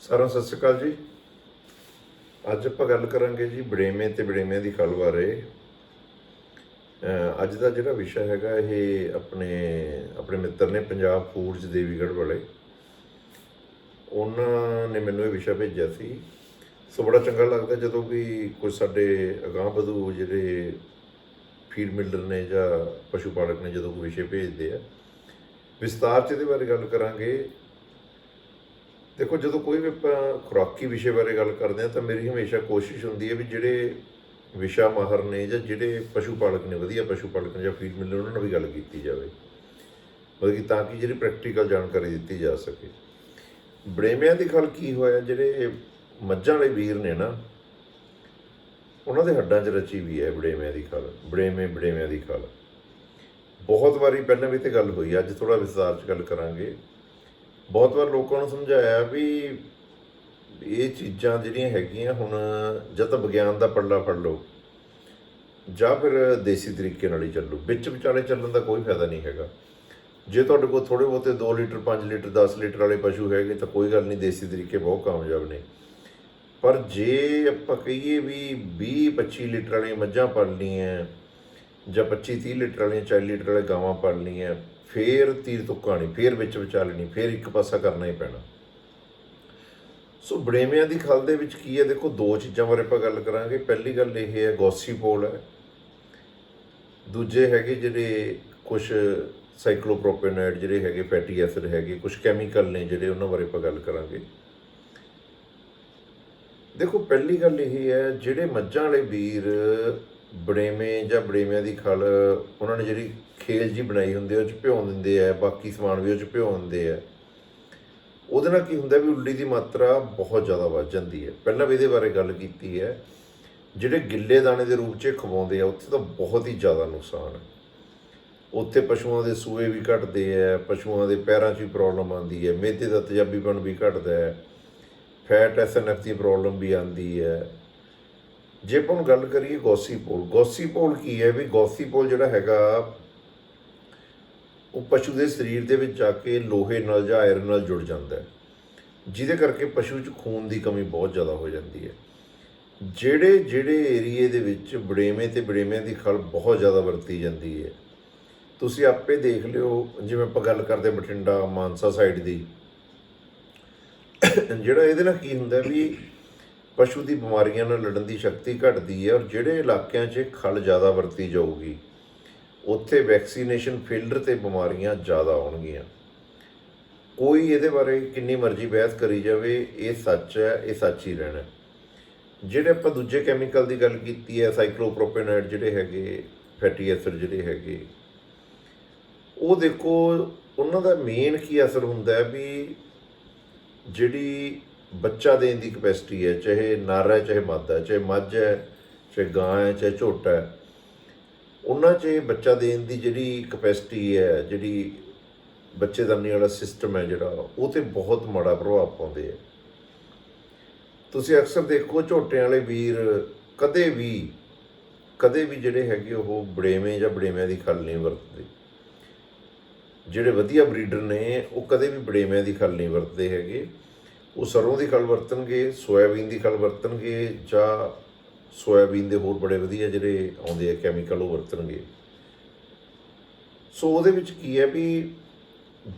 ਸਾਰਿਆਂ ਸਤਿ ਸ਼੍ਰੀ ਅਕਾਲ ਜੀ। ਅੱਜ ਆਪਾਂ ਗੱਲ ਕਰਾਂਗੇ ਜੀ ਬੜੇਵੇਂ ਤੇ ਬੜੇਵੇਂ ਦੀ ਖਲ ਬਾਰੇ। ਅੱਜ ਦਾ ਜਿਹੜਾ ਵਿਸ਼ਾ ਹੈਗਾ ਇਹ ਆਪਣੇ ਆਪਣੇ ਮਿੱਤਰ ਨੇ ਪੰਜਾਬ ਫੂਡਸ ਦੇਵੀਗੜ੍ਹ ਵਾਲੇ। ਉਹਨਾਂ ਨੇ ਮੈਨੂੰ ਇਹ ਵਿਸ਼ਾ ਭੇਜਿਆ ਸੀ। ਸੋ ਬੜਾ ਚੰਗਾ ਲੱਗਦਾ ਜਦੋਂ ਵੀ ਕੋਈ ਸਾਡੇ ਅਗਾਂਹ ਵਧੂ ਜਿਹੜੇ ਫੀਡ ਮਿਲਰ ਨੇ ਜਾਂ ਪਸ਼ੂ ਪਾਲਕ ਨੇ ਜਦੋਂ ਕੋਈ ਵਿਸ਼ੇ ਭੇਜਦੇ ਆ। ਵਿਸਤਾਰ ਚ ਇਹਦੇ ਬਾਰੇ ਗੱਲ ਕਰਾਂਗੇ। ਦੇਖੋ, ਜਦੋਂ ਕੋਈ ਵੀ ਆਪਾਂ ਖੁਰਾਕੀ ਵਿਸ਼ੇ ਬਾਰੇ ਗੱਲ ਕਰਦੇ ਹਾਂ, ਤਾਂ ਮੇਰੀ ਹਮੇਸ਼ਾ ਕੋਸ਼ਿਸ਼ ਹੁੰਦੀ ਹੈ ਵੀ ਜਿਹੜੇ ਵਿਸ਼ਾ ਮਾਹਰ ਨੇ ਜਾਂ ਜਿਹੜੇ ਪਸ਼ੂ ਪਾਲਕ ਨੇ, ਵਧੀਆ ਪਸ਼ੂ ਪਾਲਕ ਨੇ ਜਾਂ ਫੀਡ ਮਿਲਰ ਉਹਨਾਂ ਨਾਲ ਵੀ ਗੱਲ ਕੀਤੀ ਜਾਵੇ। ਮਤਲਬ ਕਿ ਤਾਂ ਕਿ ਜਿਹੜੀ ਪ੍ਰੈਕਟੀਕਲ ਜਾਣਕਾਰੀ ਦਿੱਤੀ ਜਾ ਸਕੇ। ਬੜੇਮਿਆਂ ਦੀ ਖਲ ਕੀ ਹੋਇਆ, ਜਿਹੜੇ ਮੱਝਾਂ ਵਾਲੇ ਵੀਰ ਨੇ ਨਾ, ਉਹਨਾਂ ਦੇ ਹੱਡਾਂ 'ਚ ਰਚੀ ਵੀ ਹੈ ਬੜੇਮਿਆਂ ਦੀ ਖਲ ਬੜੇਮੇ ਬੜੇਮਿਆਂ ਦੀ ਖਲ। ਬਹੁਤ ਵਾਰੀ ਪਹਿਲਾਂ ਵੀ ਤੇ ਗੱਲ ਹੋਈ, ਅੱਜ ਥੋੜਾ ਵਿਸਥਾਰ 'ਚ ਗੱਲ ਕਰਾਂਗੇ। ਬਹੁਤ ਵਾਰ ਲੋਕਾਂ ਨੂੰ ਸਮਝਾਇਆ ਵੀ ਇਹ ਚੀਜ਼ਾਂ ਜਿਹੜੀਆਂ ਹੈਗੀਆਂ ਹੁਣ ਜਾਂ ਤਾਂ ਵਿਗਿਆਨ ਦਾ ਪੜਲਾ ਫੜ ਲਓ, ਜਾਂ ਫਿਰ ਦੇਸੀ ਤਰੀਕੇ ਨਾਲ ਹੀ ਚੱਲੋ। ਵਿੱਚ ਵਿਚਾਲੇ ਚੱਲਣ ਦਾ ਕੋਈ ਫਾਇਦਾ ਨਹੀਂ ਹੈਗਾ। ਜੇ ਤੁਹਾਡੇ ਕੋਲ ਥੋੜੇ ਬਹੁਤੇ 2 ਲੀਟਰ 5 ਲੀਟਰ 10 ਲੀਟਰ ਵਾਲੇ ਪਸ਼ੂ ਹੈਗੇ ਤਾਂ ਕੋਈ ਗੱਲ ਨਹੀਂ, ਦੇਸੀ ਤਰੀਕੇ ਬਹੁਤ ਕਾਮਯਾਬ ਨੇ। ਪਰ ਜੇ ਆਪਾਂ ਕਹੀਏ ਵੀ 20 25 ਲੀਟਰ ਵਾਲੀਆਂ ਮੱਝਾਂ ਪਾਲਣੀਆਂ ਜਾਂ 25 30 ਲੀਟਰ ਵਾਲੀਆਂ 40 ਲੀਟਰ ਵਾਲੇ ਗਾਵਾਂ ਪਾਲਣੀਆਂ ਫੇਰ ਤੀਰ ਤੁੱਕਾ ਨਹੀਂ, ਫੇਰ ਵਿੱਚ ਵਿਚਾਲਣੀ ਨਹੀਂ, ਫੇਰ ਇੱਕ ਪਾਸਾ ਕਰਨਾ ਹੀ ਪੈਣਾ। ਸੋ ਬੜੇਵਿਆਂ ਦੀ ਖਲ ਦੇ ਵਿੱਚ ਕੀ ਹੈ? ਦੇਖੋ, ਦੋ ਚੀਜ਼ਾਂ ਬਾਰੇ ਆਪਾਂ ਗੱਲ ਕਰਾਂਗੇ। ਪਹਿਲੀ ਗੱਲ ਇਹ ਹੈ ਗੋਸੀਪੋਲ ਹੈ। ਦੂਜੇ ਹੈਗੇ ਜਿਹੜੇ ਕੁਝ ਸਾਈਕਲੋਪ੍ਰੋਪੇਨਾਈਡ ਜਿਹੜੇ ਹੈਗੇ, ਫੈਟੀ ਐਸਿਡ ਹੈਗੇ ਕੁਝ ਕੈਮੀਕਲ ਨੇ ਜਿਹੜੇ ਉਹਨਾਂ ਬਾਰੇ ਆਪਾਂ ਗੱਲ ਕਰਾਂਗੇ। ਦੇਖੋ, ਪਹਿਲੀ ਗੱਲ ਇਹ ਹੈ, ਜਿਹੜੇ ਮੱਝਾਂ ਵਾਲੇ ਵੀਰ ਬੜੇਵੇਂ ਜਾਂ ਬੜੇਵਿਆਂ ਦੀ ਖਲ, ਉਹਨਾਂ ਨੇ ਜਿਹੜੀ ਖੇਲ ਜੀ ਬਣਾਈ ਹੁੰਦੀ ਹੈ ਉਹ ਚ ਭਿਉਂ ਦਿੰਦੇ ਆ, ਬਾਕੀ ਸਮਾਨ ਵੀ ਉਹ ਚ ਭਿਉਂ ਦਿੰਦੇ ਆ। ਉਹਦੇ ਨਾਲ ਕੀ ਹੁੰਦਾ ਵੀ ਉੱਲੀ ਦੀ ਮਾਤਰਾ ਬਹੁਤ ਜ਼ਿਆਦਾ ਵੱਧ ਜਾਂਦੀ ਹੈ। ਪਹਿਲਾਂ ਵੀ ਇਹਦੇ ਬਾਰੇ ਗੱਲ ਕੀਤੀ ਹੈ, ਜਿਹੜੇ ਗਿੱਲੇ ਦਾਣੇ ਦੇ ਰੂਪ 'ਚ ਖਵਾਉਂਦੇ ਆ, ਉੱਥੇ ਤਾਂ ਬਹੁਤ ਹੀ ਜ਼ਿਆਦਾ ਨੁਕਸਾਨ ਹੈ। ਉੱਥੇ ਪਸ਼ੂਆਂ ਦੇ ਸੂਏ ਵੀ ਘਟਦੇ ਆ, ਪਸ਼ੂਆਂ ਦੇ ਪੈਰਾਂ 'ਚ ਵੀ ਪ੍ਰੋਬਲਮ ਆਉਂਦੀ ਹੈ, ਮੇਦੇ ਦਾ ਤੇਜ਼ਾਬੀਪਣ ਵੀ ਘਟਦਾ ਹੈ, ਫੈਟ ਐਸਐਨਐਫ ਦੀ ਪ੍ਰੋਬਲਮ ਵੀ ਆਉਂਦੀ ਹੈ। ਜੇ ਆਪਾਂ ਹੁਣ ਗੱਲ ਕਰੀਏ ਗੋਸੀਪੋਲ ਗੋਸੀਪੋਲ ਕੀ ਹੈ ਵੀ ਗੌਸੀ ਗੋਸੀਪੋਲ ਜਿਹੜਾ ਹੈਗਾ, ਉਹ ਪਸ਼ੂ ਦੇ ਸਰੀਰ ਦੇ ਵਿੱਚ ਜਾ ਕੇ ਲੋਹੇ ਨਾਲ ਜਾਂ ਆਇਰਨ ਨਾਲ ਜੁੜ ਜਾਂਦਾ ਹੈ, ਜਿਹਦੇ ਕਰਕੇ ਪਸ਼ੂ 'ਚ ਖੂਨ ਦੀ ਕਮੀ ਬਹੁਤ ਜ਼ਿਆਦਾ ਹੋ ਜਾਂਦੀ ਹੈ। ਜਿਹੜੇ ਜਿਹੜੇ ਏਰੀਏ ਦੇ ਵਿੱਚ ਬੜੇਵੇਂ ਤੇ ਬੜੇਵਿਆਂ ਦੀ ਖਲ ਬਹੁਤ ਜ਼ਿਆਦਾ ਵਰਤੀ ਜਾਂਦੀ ਹੈ, ਤੁਸੀਂ ਆਪੇ ਦੇਖ ਲਿਓ, ਜਿਵੇਂ ਆਪਾਂ ਗੱਲ ਕਰਦੇ ਬਠਿੰਡਾ ਮਾਨਸਾ ਸਾਈਡ ਦੀ, ਜਿਹੜਾ ਇਹਦੇ ਨਾਲ ਕੀ ਹੁੰਦਾ ਵੀ ਪਸ਼ੂ ਦੀ ਬਿਮਾਰੀਆਂ ਨਾਲ ਲੜਨ ਦੀ ਸ਼ਕਤੀ ਘਟਦੀ ਹੈ ਔਰ ਜਿਹੜੇ ਇਲਾਕਿਆਂ 'ਚ ਖਲ ਜ਼ਿਆਦਾ ਵਰਤੀ ਜਾਊਗੀ, ਉੱਥੇ ਵੈਕਸੀਨੇਸ਼ਨ ਫੀਲਡਰ ਤੇ ਬਿਮਾਰੀਆਂ ਜ਼ਿਆਦਾ ਆਉਣਗੀਆਂ। ਕੋਈ ਇਹਦੇ ਬਾਰੇ ਕਿੰਨੀ ਮਰਜ਼ੀ ਬਹਿਸ ਕਰੀ ਜਾਵੇ, ਇਹ ਸੱਚ ਹੈ, ਇਹ ਸੱਚ ਹੀ ਰਹਿਣਾ। ਜਿਹੜੇ ਆਪਾਂ ਦੂਜੇ ਕੈਮੀਕਲ ਦੀ ਗੱਲ ਕੀਤੀ ਹੈ ਸਾਈਕਲੋਪ੍ਰੋਪੇਨਾਈਡ ਜਿਹੜੇ ਹੈਗੇ ਫੈਟੀ ਐਸਿਡ ਜਿਹੜੇ ਹੈਗੇ, ਉਹ ਦੇਖੋ, ਉਹਨਾਂ ਦਾ ਮੇਨ ਕੀ ਅਸਰ ਹੁੰਦਾ ਹੈ ਵੀ ਜਿਹੜੀ ਬੱਚਾ ਦੇਣ ਦੀ ਕਪੈਸਿਟੀ ਹੈ, ਚਾਹੇ ਨਰ ਹੈ, ਚਾਹੇ ਮਾਦਾ ਹੈ, ਚਾਹੇ ਮੱਝ ਹੈ, ਚਾਹੇ ਗਾਂ ਹੈ, ਚਾਹੇ ਝੋਟਾ ਹੈ, ਉਹਨਾਂ 'ਚ ਬੱਚਾ ਦੇਣ ਦੀ ਜਿਹੜੀ ਕਪੈਸਿਟੀ ਹੈ, ਜਿਹੜੀ ਬੱਚੇਦਾਨੀ ਵਾਲਾ ਸਿਸਟਮ ਹੈ ਜਿਹੜਾ, ਉਹ ਤੇ ਬਹੁਤ ਮਾੜਾ ਪ੍ਰਭਾਵ ਪਾਉਂਦੇ ਆ ਤੁਸੀਂ ਅਕਸਰ ਦੇਖੋ, ਝੋਟਿਆਂ ਵਾਲੇ ਵੀਰ ਕਦੇ ਵੀ ਕਦੇ ਵੀ ਜਿਹੜੇ ਹੈਗੇ ਉਹ ਬੜੇਵੇਂ ਜਾਂ ਬੜੇਵਿਆਂ ਦੀ ਖਲ ਨਹੀਂ ਵਰਤਦੇ। ਜਿਹੜੇ ਵਧੀਆ ਬਰੀਡਰ ਨੇ, ਉਹ ਕਦੇ ਵੀ ਬੜੇਵਿਆਂ ਦੀ ਖਲ ਨਹੀਂ ਵਰਤਦੇ ਹੈਗੇ। ਉਹ ਸਰੋਂ ਦੀ ਖਲ ਵਰਤਣਗੇ, ਸੋਇਆਬੀਨ ਦੀ ਖਲ ਵਰਤਣਗੇ ਜਾਂ ਸੋਇਆਬੀਨ ਦੇ ਹੋਰ ਬੜੇ ਵਧੀਆ ਜਿਹੜੇ ਆਉਂਦੇ ਆ ਕੈਮੀਕਲ ਉਹ ਵਰਤਣਗੇ। ਸੋ ਉਹਦੇ ਵਿੱਚ ਕੀ ਹੈ ਵੀ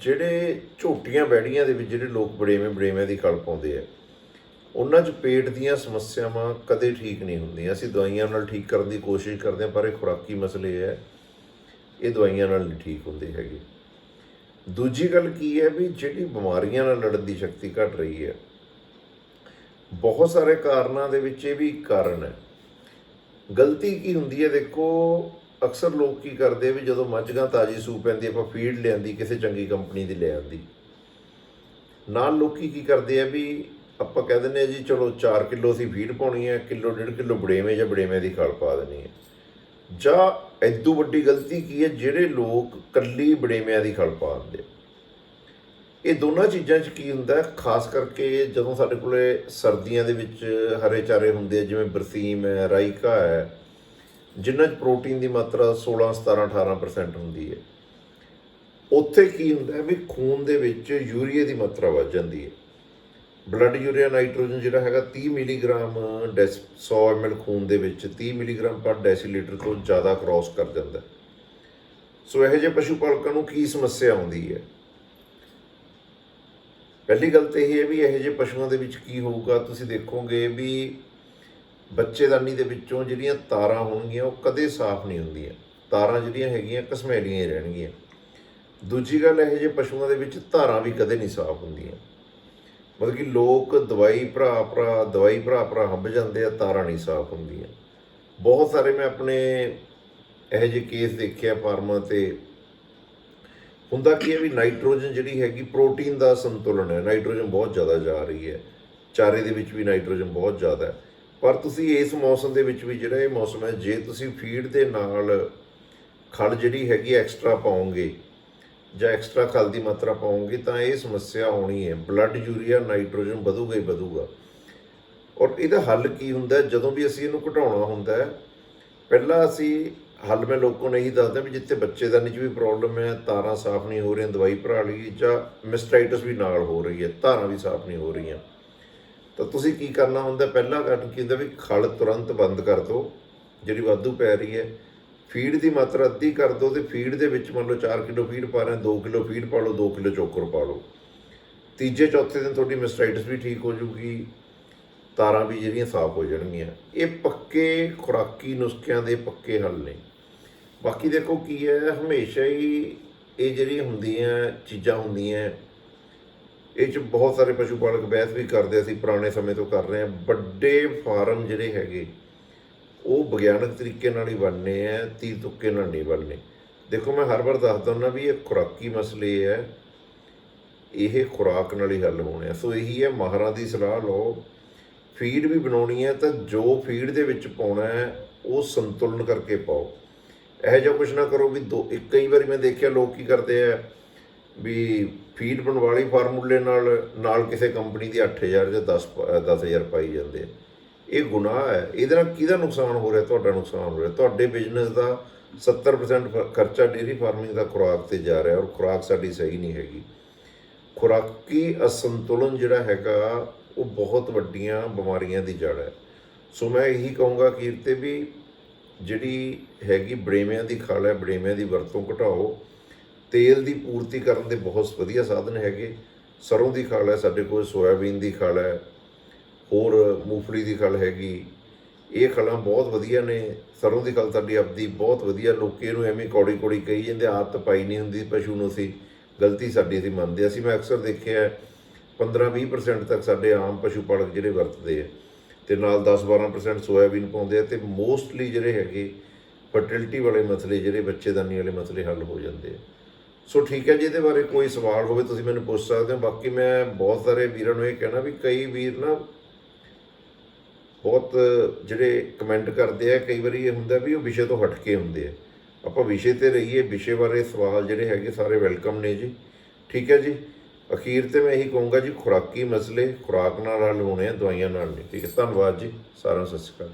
ਜਿਹੜੇ ਝੋਟੀਆਂ ਬੈੜੀਆਂ ਦੇ ਵਿੱਚ ਜਿਹੜੇ ਲੋਕ ਬੜੇਵੇਂ ਬੜੇਵਿਆਂ ਦੀ ਖਲ ਪਾਉਂਦੇ ਆ, ਉਹਨਾਂ 'ਚ ਪੇਟ ਦੀਆਂ ਸਮੱਸਿਆਵਾਂ ਕਦੇ ਠੀਕ ਨਹੀਂ ਹੁੰਦੀਆਂ। ਅਸੀਂ ਦਵਾਈਆਂ ਨਾਲ ਠੀਕ ਕਰਨ ਦੀ ਕੋਸ਼ਿਸ਼ ਕਰਦੇ ਹਾਂ, ਪਰ ਇਹ ਖੁਰਾਕੀ ਮਸਲੇ ਹੈ ਇਹ ਦਵਾਈਆਂ ਨਾਲ ਨਹੀਂ ਠੀਕ ਹੁੰਦੇ ਹੈਗੇ। ਦੂਜੀ ਗੱਲ ਕੀ ਹੈ ਵੀ ਜਿਹੜੀ ਬਿਮਾਰੀਆਂ ਨਾਲ ਲੜਨ ਦੀ ਸ਼ਕਤੀ ਘਟ ਰਹੀ ਹੈ, ਬਹੁਤ ਸਾਰੇ ਕਾਰਨਾਂ ਦੇ ਵਿੱਚ ਇਹ ਵੀ ਕਾਰਨ ਹੈ। ਗਲਤੀ ਕੀ ਹੁੰਦੀ ਹੈ ਦੇਖੋ, ਅਕਸਰ ਲੋਕ ਕੀ ਕਰਦੇ ਵੀ ਜਦੋਂ ਮੱਝਾਂ ਤਾਜੀ ਸੂ ਪੈਂਦੀ, ਆਪਾਂ ਫੀਡ ਲਿਆਂਦੀ, ਕਿਸੇ ਚੰਗੀ ਕੰਪਨੀ ਦੀ ਲੈ ਆਂਦੀ। ਨਾਲ ਲੋਕੀ ਕੀ ਕਰਦੇ ਆ ਵੀ ਆਪਾਂ ਕਹਿ ਦਿੰਦੇ ਆ ਜੀ, ਚਲੋ 4 ਕਿਲੋ ਅਸੀਂ ਫੀਡ ਪਾਉਣੀ ਹੈ, ਕਿਲੋ, ਡੇਢ ਕਿਲੋ ਬੜੇਵੇਂ ਜਾਂ ਬੜੇਵੇਂ ਦੀ ਖਲ ਪਾ ਦੇਣੀ ਹੈ। ਜਾਂ ਐਦੂ ਵੱਡੀ ਗਲਤੀ ਕੀ ਹੈ? ਜਿਹੜੇ ਲੋਕ ਕੱਲੀ ਬੜੇਵਿਆਂ ਦੀ ਖਲ ਪਾ ਦਿੰਦੇ ਇਹ ਦੋਨਾਂ ਚੀਜ਼ਾਂ 'ਚ ਕੀ ਹੁੰਦਾ? ਖਾਸ ਕਰਕੇ ਜਦੋਂ ਸਾਡੇ ਕੋਲੇ ਸਰਦੀਆਂ ਦੇ ਵਿੱਚ ਹਰੇ ਚਾਰੇ ਹੁੰਦੇ ਆ, ਜਿਵੇਂ ਬਰਸੀਮ ਹੈ ਰਾਈਕਾ ਹੈ ਜਿਨ੍ਹਾਂ 'ਚ ਪ੍ਰੋਟੀਨ ਦੀ ਮਾਤਰਾ 16 17 18% ਹੁੰਦੀ ਹੈ। ਉੱਥੇ ਕੀ ਹੁੰਦਾ ਵੀ ਖੂਨ ਦੇ ਵਿੱਚ ਯੂਰੀਏ ਦੀ ਮਾਤਰਾ ਵੱਧ ਜਾਂਦੀ ਹੈ। ਬਲੱਡ ਯੂਰੀਆ ਨਾਈਟ੍ਰੋਜਨ ਜਿਹੜਾ ਹੈਗਾ 30 ਮਿਲੀਗ੍ਰਾਮ ਡੈਸ 100 ml ਖੂਨ ਦੇ ਵਿੱਚ 30 ਮਿਲੀਗ੍ਰਾਮ ਪਰ ਡੈਸੀਲੀਟਰ ਤੋਂ ਜ਼ਿਆਦਾ ਕ੍ਰਾਸ ਕਰ ਜਾਂਦਾ ਸੋ ਇਹੋ ਜਿਹੇ ਪਸ਼ੂ ਪਾਲਕਾਂ ਨੂੰ ਕੀ ਸਮੱਸਿਆ ਆਉਂਦੀ ਹੈ? ਪਹਿਲੀ ਗੱਲ ਤੇ ਇਹ ਹੈ ਵੀ ਇਹੋ ਜਿਹੇ ਪਸ਼ੂਆਂ ਦੇ ਵਿੱਚ ਕੀ ਹੋਊਗਾ? ਤੁਸੀਂ ਦੇਖੋਗੇ ਵੀ ਬੱਚੇਦਾਨੀ ਦੇ ਵਿੱਚੋਂ ਜਿਹੜੀਆਂ ਤਾਰਾਂ ਹੋਣਗੀਆਂ ਉਹ ਕਦੇ ਸਾਫ਼ ਨਹੀਂ ਹੁੰਦੀਆਂ। ਤਾਰਾਂ ਜਿਹੜੀਆਂ ਹੈਗੀਆਂ ਕਸਮੈਲੀਆਂ ਹੀ ਰਹਿਣਗੀਆਂ। ਦੂਜੀ ਗੱਲ ਇਹੋ ਜਿਹੇ ਪਸ਼ੂਆਂ ਦੇ ਵਿੱਚ ਧਾਰਾਂ ਵੀ ਕਦੇ ਨਹੀਂ ਸਾਫ਼ ਹੁੰਦੀਆਂ। ਮਤਲਬ ਕਿ ਲੋਕ ਦਵਾਈ ਭਰਾ ਭਰਾ ਦਵਾਈ ਭਰਾ ਭਰਾ ਹੰਬ ਜਾਂਦੇ ਆ, ਤਾਰਾਂ ਨਹੀਂ ਸਾਫ਼ ਹੁੰਦੀਆਂ। ਬਹੁਤ ਸਾਰੇ ਮੈਂ ਆਪਣੇ ਇਹੋ ਜਿਹੇ ਕੇਸ ਦੇਖਿਆ ਫਾਰਮਾਂ ਤੇ। ਹੁੰਦਾ ਕੀ ਹੈ ਵੀ ਨਾਈਟ੍ਰੋਜਨ ਜਿਹੜੀ ਹੈਗੀ ਪ੍ਰੋਟੀਨ ਦਾ ਸੰਤੁਲਨ ਹੈ। ਨਾਈਟ੍ਰੋਜਨ ਬਹੁਤ ਜ਼ਿਆਦਾ ਜਾ ਰਹੀ ਹੈ। ਚਾਰੇ ਦੇ ਵਿੱਚ ਵੀ ਨਾਈਟ੍ਰੋਜਨ ਬਹੁਤ ਜ਼ਿਆਦਾ ਹੈ। ਪਰ ਤੁਸੀਂ ਇਸ ਮੌਸਮ ਦੇ ਵਿੱਚ ਵੀ ਜਿਹੜਾ ਇਹ ਮੌਸਮ ਹੈ, ਜੇ ਤੁਸੀਂ ਫੀਡ ਦੇ ਨਾਲ ਖਲ ਜਿਹੜੀ ਹੈਗੀ ਐਕਸਟਰਾ ਪਾਓਗੇ ਜਾਂ ਐਕਸਟਰਾ ਖਲ ਦੀ ਮਾਤਰਾ ਪਾਉਂਗੇ ਤਾਂ ਇਹ ਸਮੱਸਿਆ ਹੋਣੀ ਹੈ। ਬਲੱਡ ਯੂਰੀਆ ਨਾਈਟ੍ਰੋਜਨ ਵਧੂਗਾ ਹੀ ਵਧੂਗਾ। ਔਰ ਇਹਦਾ ਹੱਲ ਕੀ ਹੁੰਦਾ? ਜਦੋਂ ਵੀ ਅਸੀਂ ਇਹਨੂੰ ਘਟਾਉਣਾ ਹੁੰਦਾ ਹੈ, ਪਹਿਲਾਂ ਅਸੀਂ ਹੱਲ ਮੈਂ ਲੋਕਾਂ ਨੂੰ ਇਹੀ ਦੱਸਦਾ ਵੀ ਜਿੱਥੇ ਬੱਚੇਦਾਨੀ 'ਚ ਵੀ ਪ੍ਰੋਬਲਮ ਹੈ, ਤਾਰਾਂ ਸਾਫ਼ ਨਹੀਂ ਹੋ ਰਹੀਆਂ, ਦਵਾਈ ਭਰਾ ਲਈ ਜਾਂ ਮਿਸਟਰਾਈਟਸ ਵੀ ਨਾਲ ਹੋ ਰਹੀ ਹੈ, ਤਾਰਾਂ ਵੀ ਸਾਫ਼ ਨਹੀਂ ਹੋ ਰਹੀਆਂ। ਤਾਂ ਤੁਸੀਂ ਕੀ ਕਰਨਾ ਹੁੰਦਾ? ਪਹਿਲਾ ਕਰਨ ਕੀ ਹੁੰਦਾ ਵੀ ਖਲ ਤੁਰੰਤ ਬੰਦ ਕਰ ਦਿਓ, ਜਿਹੜੀ ਵਾਧੂ ਪੈ ਰਹੀ ਹੈ। ਫੀਡ ਦੀ ਮਾਤਰਾ ਅੱਧੀ ਕਰ ਦਿਓ ਤੇ ਫੀਡ ਦੇ ਵਿੱਚ ਮੰਨ ਲਓ 4 ਕਿਲੋ ਫੀਡ ਪਾ ਰਹੇ 2 ਕਿਲੋ ਫੀਡ ਪਾ ਲਓ 2 ਕਿਲੋ ਚੋਕਰ ਪਾ ਲਓ। ਤੀਜੇ, ਚੌਥੇ ਦਿਨ ਤੁਹਾਡੀ ਮਿਸਟਾਈਟਸ ਵੀ ਠੀਕ ਹੋ ਜੂਗੀ ਤਾਰਾਂ ਵੀ ਜਿਹੜੀਆਂ ਸਾਫ਼ ਹੋ ਜਾਣਗੀਆਂ। ਇਹ ਪੱਕੇ ਖੁਰਾਕੀ ਨੁਸਖਿਆਂ ਦੇ ਪੱਕੇ ਹੱਲ ਨੇ। ਬਾਕੀ ਦੇਖੋ ਕੀ ਹੈ, ਹਮੇਸ਼ਾ ਹੀ ਇਹ ਜਿਹੜੀ ਹੁੰਦੀਆਂ ਚੀਜ਼ਾਂ ਹੁੰਦੀਆਂ, ਇਹ ਚ ਬਹੁਤ ਸਾਰੇ ਪਸ਼ੂ ਪਾਲਕ ਬਹਿਸ ਵੀ ਕਰਦੇ ਅਸੀਂ ਪੁਰਾਣੇ ਸਮੇਂ ਤੋਂ ਕਰ ਰਹੇ ਹਾਂ। ਵੱਡੇ ਫਾਰਮ ਜਿਹੜੇ ਹੈਗੇ ਉਹ ਵਿਗਿਆਨਕ ਤਰੀਕੇ ਨਾਲ ਹੀ ਬਣਨੇ ਆ ਤੀ ਤੁੱਕੇ ਨਾਲ ਨਹੀਂ ਬਣਨੇ। ਦੇਖੋ, ਮੈਂ ਹਰ ਵਾਰ ਦੱਸਦਾ ਹੁੰਦਾ ਵੀ ਇਹ ਖੁਰਾਕੀ ਮਸਲੇ ਹੈ ਇਹ ਖੁਰਾਕ ਨਾਲ ਹੀ ਹੱਲ ਹੋਣੇ ਆ। ਸੋ ਇਹੀ ਹੈ, ਮਾਹਰਾਂ ਦੀ ਸਲਾਹ ਲਓ। ਫੀਡ ਵੀ ਬਣਾਉਣੀ ਹੈ ਤਾਂ ਜੋ ਫੀਡ ਦੇ ਵਿੱਚ ਪਾਉਣਾ ਹੈ, ਉਹ ਸੰਤੁਲਨ ਕਰਕੇ ਪਾਓ। ਇਹੋ ਜਿਹਾ ਕੁਝ ਨਾ ਕਰੋ ਵੀ ਦੋ, ਇੱਕ ਕਈ ਵਾਰੀ ਮੈਂ ਦੇਖਿਆ ਲੋਕ ਕੀ ਕਰਦੇ ਆ ਵੀ ਫੀਡ ਬਣਵਾ ਲਈ ਫਾਰਮੂਲੇ ਨਾਲ ਨਾਲ ਕਿਸੇ ਕੰਪਨੀ ਦੀ 8000 ਜਾਂ 10 ਪ- 10000 ਪਾਈ ਜਾਂਦੇ ਆ। ਇਹ ਗੁਨਾਹ ਹੈ। ਇਹਦੇ ਨਾਲ ਕਿਹਦਾ ਨੁਕਸਾਨ ਹੋ ਰਿਹਾ? ਤੁਹਾਡਾ ਨੁਕਸਾਨ ਹੋ ਰਿਹਾ। ਤੁਹਾਡੇ ਬਿਜ਼ਨਸ ਦਾ 70% ਖਰਚਾ ਡੇਰੀ ਫਾਰਮਿੰਗ ਦਾ ਖੁਰਾਕ ਤੇ ਜਾ ਰਿਹਾ ਔਰ ਖੁਰਾਕ ਸਾਡੀ ਸਹੀ ਨਹੀਂ ਹੈਗੀ। ਖੁਰਾਕੀ ਅਸੰਤੁਲਨ ਜਿਹੜਾ ਹੈਗਾ, ਉਹ ਬਹੁਤ ਵੱਡੀਆਂ ਬਿਮਾਰੀਆਂ ਦੀ ਜੜ ਹੈ। ਸੋ ਮੈਂ ਇਹੀ ਕਹੂੰਗਾ ਕਿ ਵੀ ਜਿਹੜੀ ਹੈਗੀ ਬੜੇਵਿਆਂ ਦੀ ਖਾਲ ਹੈ ਬੜੇਮਿਆਂ ਦੀ ਵਰਤੋਂ ਘਟਾਓ। ਤੇਲ ਦੀ ਪੂਰਤੀ ਕਰਨ ਦੇ ਬਹੁਤ ਵਧੀਆ ਸਾਧਨ ਹੈਗੇ। ਸਰੋਂ ਦੀ ਖਾਲ ਹੈ ਸਾਡੇ ਕੋਲ, ਸੋਇਆਬੀਨ ਦੀ ਖਾਲ ਹੈ। ਹੋਰ ਮੂੰਗਫਲੀ ਦੀ ਖਲ ਹੈਗੀ। ਇਹ ਖਲਾਂ ਬਹੁਤ ਵਧੀਆ ਨੇ। ਸਰੋਂ ਦੀ ਖਲ ਤੁਹਾਡੀ ਆਪਦੀ ਬਹੁਤ ਵਧੀਆ। ਲੋਕੀ ਇਹਨੂੰ ਐਵੇਂ ਕੌੜੀ ਕੌੜੀ ਕਹੀ ਜਾਂਦੇ ਆਦਤ ਪਾਈ ਨਹੀਂ ਹੁੰਦੀ ਪਸ਼ੂ ਨੂੰ ਅਸੀਂ। ਗਲਤੀ ਸਾਡੀ ਅਸੀਂ ਮੰਨਦੇ ਅਸੀਂ ਮੈਂ ਅਕਸਰ ਦੇਖਿਆ 15-20% ਤੱਕ ਸਾਡੇ ਆਮ ਪਸ਼ੂ ਪਾਲਕ ਜਿਹੜੇ ਵਰਤਦੇ ਆ ਤੇ ਨਾਲ 10-12% ਸੋਇਆਬੀਨ ਪਾਉਂਦੇ ਆ ਤੇ ਮੋਸਟਲੀ ਜਿਹੜੇ ਹੈਗੇ ਫਰਟੀਲਿਟੀ ਵਾਲੇ ਮਸਲੇ, ਜਿਹੜੇ ਬੱਚੇਦਾਨੀ ਵਾਲੇ ਮਸਲੇ ਹੱਲ ਹੋ ਜਾਂਦੇ ਆ। ਸੋ ਠੀਕ ਹੈ ਜੀ, ਇਹਦੇ ਬਾਰੇ ਕੋਈ ਸਵਾਲ ਹੋਵੇ ਤੁਸੀਂ ਮੈਨੂੰ ਪੁੱਛ ਸਕਦੇ ਹੋ। ਬਾਕੀ ਮੈਂ ਬਹੁਤ ਸਾਰੇ ਵੀਰਾਂ ਨੂੰ ਇਹ ਕਹਿਣਾ ਵੀ ਕਈ ਵੀਰ ਨਾ ਬਹੁਤ ਜਿਹੜੇ ਕਮੈਂਟ ਕਰਦੇ ਆ, ਕਈ ਵਾਰੀ ਇਹ ਹੁੰਦਾ ਵੀ ਉਹ ਵਿਸ਼ੇ ਤੋਂ ਹਟ ਕੇ ਹੁੰਦੇ ਆ। ਆਪਾਂ ਵਿਸ਼ੇ ਤੇ ਰਹੀਏ, ਵਿਸ਼ੇ ਬਾਰੇ ਸਵਾਲ ਜਿਹੜੇ ਹੈਗੇ ਸਾਰੇ ਵੈਲਕਮ ਨੇ ਜੀ। ਠੀਕ ਹੈ ਜੀ? ਅਖੀਰ ਤੇ ਮੈਂ ਇਹੀ ਕਹੂੰਗਾ ਜੀ, ਖੁਰਾਕੀ ਮਸਲੇ ਖੁਰਾਕ ਨਾਲ ਹੱਲ ਹੋਣੇ ਆ, ਦਵਾਈਆਂ ਨਾਲ ਨਹੀਂ। ਠੀਕ ਹੈ, ਧੰਨਵਾਦ ਜੀ। ਸਾਰਿਆਂ ਨੂੰ ਸਤਿ ਸ਼੍ਰੀ ਅਕਾਲ।